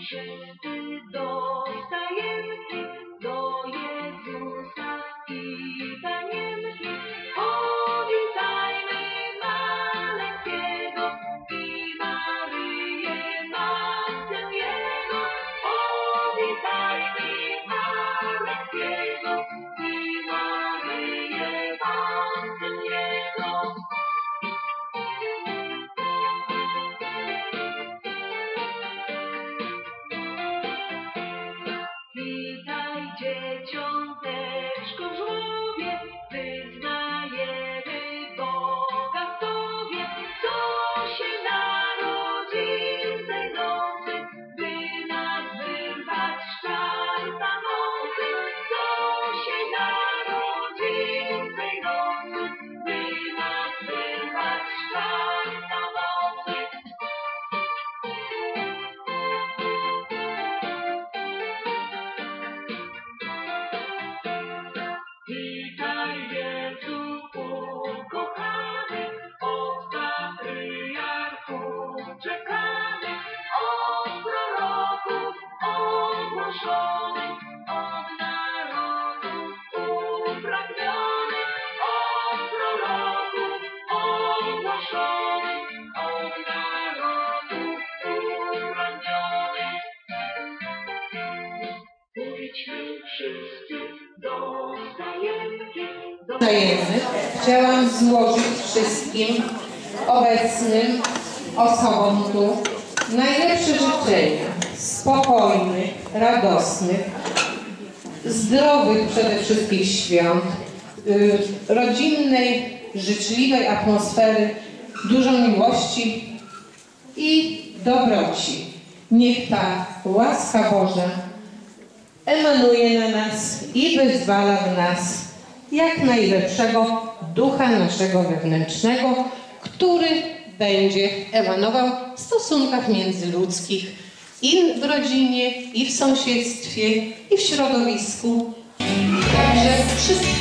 Wszyscy do Witaj Jezu ukochany, od patriarchów czekany, od proroków ogłoszony, od narodów upragniony, od proroków ogłoszony, od narodów upragniony. Pójdźmy chciałam złożyć wszystkim obecnym osobom tu najlepsze życzenia spokojnych, radosnych, zdrowych przede wszystkim świąt, y, rodzinnej, życzliwej atmosfery, dużo miłości i dobroci. Niech ta łaska Boża emanuje na nas i wyzwala w nas jak najlepszego ducha naszego wewnętrznego, który będzie emanował w stosunkach międzyludzkich i w rodzinie, i w sąsiedztwie, i w środowisku. Także wszystko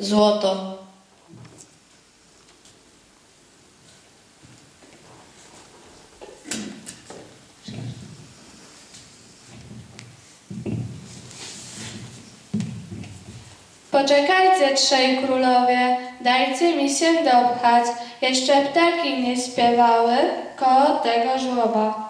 złoto. Poczekajcie, trzej królowie, dajcie mi się dopchać, jeszcze ptaki nie śpiewały koło tego żłoba.